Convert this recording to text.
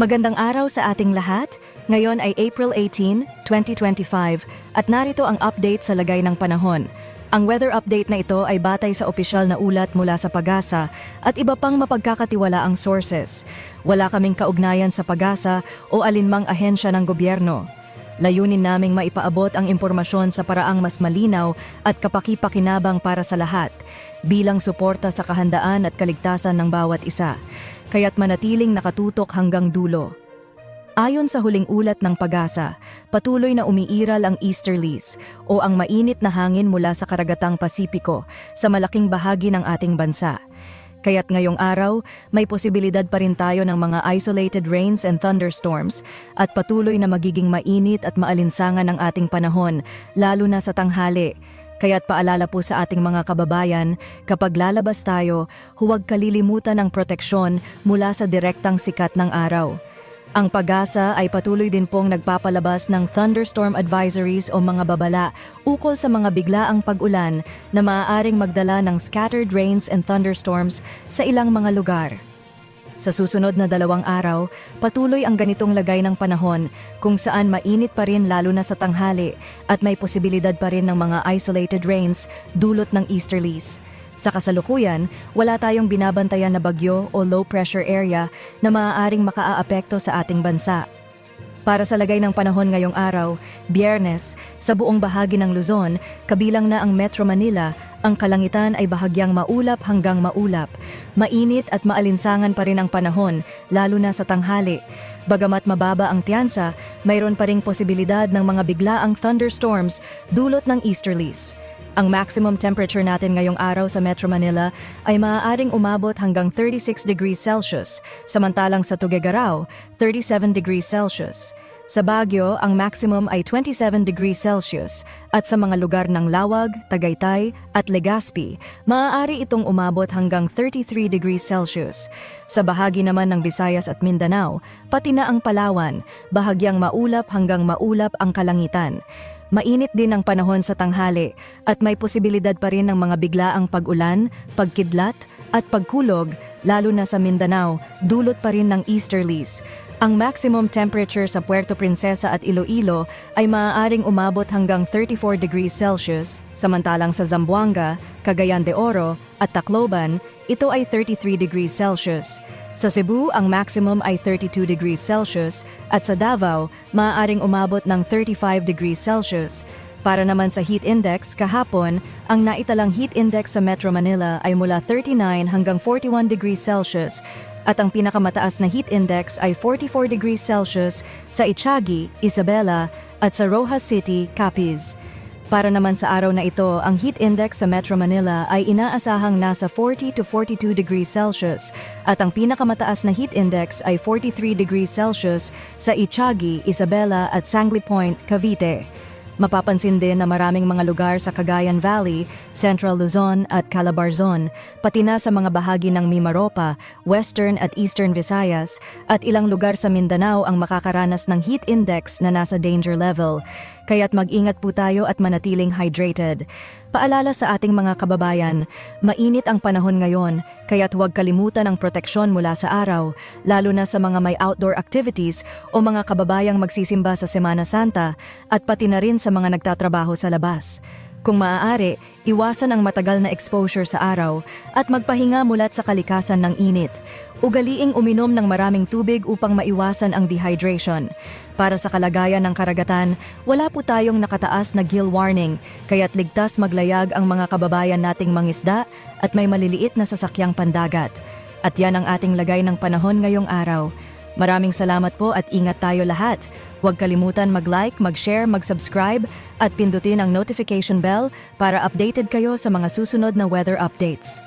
Magandang araw sa ating lahat. Ngayon ay April 18, 2025 at narito ang update sa lagay ng panahon. Ang weather update na ito ay batay sa opisyal na ulat mula sa Pagasa at iba pang mapagkakatiwalaang sources. Wala kaming kaugnayan sa Pagasa o alinmang ahensya ng gobyerno. Layunin naming maipaabot ang impormasyon sa paraang mas malinaw at kapaki-pakinabang para sa lahat, bilang suporta sa kahandaan at kaligtasan ng bawat isa, kaya't manatiling nakatutok hanggang dulo. Ayon sa huling ulat ng pag-asa, patuloy na umiiral ang easterlies o ang mainit na hangin mula sa karagatang Pasipiko sa malaking bahagi ng ating bansa. Kaya't ngayong araw, may posibilidad pa rin tayo ng mga isolated rains and thunderstorms at patuloy na magiging mainit at maalinsangan ang ating panahon, lalo na sa tanghali. Kaya't paalala po sa ating mga kababayan, kapag lalabas tayo, huwag kalilimutan ang proteksyon mula sa direktang sikat ng araw. Ang pag-asa ay patuloy din pong nagpapalabas ng thunderstorm advisories o mga babala ukol sa mga biglaang pag-ulan na maaaring magdala ng scattered rains and thunderstorms sa ilang mga lugar. Sa susunod na dalawang araw, patuloy ang ganitong lagay ng panahon kung saan mainit pa rin lalo na sa tanghali at may posibilidad pa rin ng mga isolated rains dulot ng easterlies. Sa kasalukuyan, wala tayong binabantayan na bagyo o low pressure area na maaaring makaaapekto sa ating bansa. Para sa lagay ng panahon ngayong araw, biyernes, sa buong bahagi ng Luzon, kabilang na ang Metro Manila, ang kalangitan ay bahagyang maulap hanggang maulap. Mainit at maalinsangan pa rin ang panahon, lalo na sa tanghali. Bagamat mababa ang tiyansa, mayroon pa ring posibilidad ng mga biglaang thunderstorms dulot ng easterlies. Ang maximum temperature natin ngayong araw sa Metro Manila ay maaaring umabot hanggang 36 degrees Celsius, samantalang sa Tuguegarao, 37 degrees Celsius. Sa Baguio, ang maximum ay 27 degrees Celsius at sa mga lugar ng Lawag, Tagaytay at Legazpi, maaari itong umabot hanggang 33 degrees Celsius. Sa bahagi naman ng Visayas at Mindanao, pati na ang Palawan, bahagyang maulap hanggang maulap ang kalangitan. Mainit din ang panahon sa tanghali at may posibilidad pa rin ng mga biglaang pag-ulan, pagkidlat at pagkulog lalo na sa Mindanao, dulot pa rin ng easterlies. Ang maximum temperature sa Puerto Princesa at Iloilo ay maaaring umabot hanggang 34 degrees Celsius, samantalang sa Zamboanga, Cagayan de Oro at Tacloban, ito ay 33 degrees Celsius. Sa Cebu, ang maximum ay 32 degrees Celsius at sa Davao, maaaring umabot ng 35 degrees Celsius. Para naman sa heat index, kahapon, ang naitalang heat index sa Metro Manila ay mula 39 hanggang 41 degrees Celsius at ang pinakamataas na heat index ay 44 degrees Celsius sa Ichagi, Isabela at sa Rojas City, Capiz. Para naman sa araw na ito, ang heat index sa Metro Manila ay inaasahang nasa 40 to 42 degrees Celsius at ang pinakamataas na heat index ay 43 degrees Celsius sa Ichagi, Isabela at Sangley Point, Cavite. Mapapansin din na maraming mga lugar sa Cagayan Valley, Central Luzon at Calabarzon, pati na sa mga bahagi ng Mimaropa, Western at Eastern Visayas, at ilang lugar sa Mindanao ang makakaranas ng heat index na nasa danger level. Kaya't mag-ingat po tayo at manatiling hydrated. Paalala sa ating mga kababayan, mainit ang panahon ngayon, kaya't huwag kalimutan ang proteksyon mula sa araw, lalo na sa mga may outdoor activities o mga kababayang magsisimba sa Semana Santa at pati na rin sa mga nagtatrabaho sa labas. Kung maaari, iwasan ang matagal na exposure sa araw at magpahinga mulat sa kalikasan ng init. Ugaliing uminom ng maraming tubig upang maiwasan ang dehydration. Para sa kalagayan ng karagatan, wala po tayong nakataas na gill warning, kaya't ligtas maglayag ang mga kababayan nating mangisda at may maliliit na sasakyang pandagat. At yan ang ating lagay ng panahon ngayong araw. Maraming salamat po at ingat tayo lahat. Huwag kalimutan mag-like, mag-share, mag-subscribe at pindutin ang notification bell para updated kayo sa mga susunod na weather updates.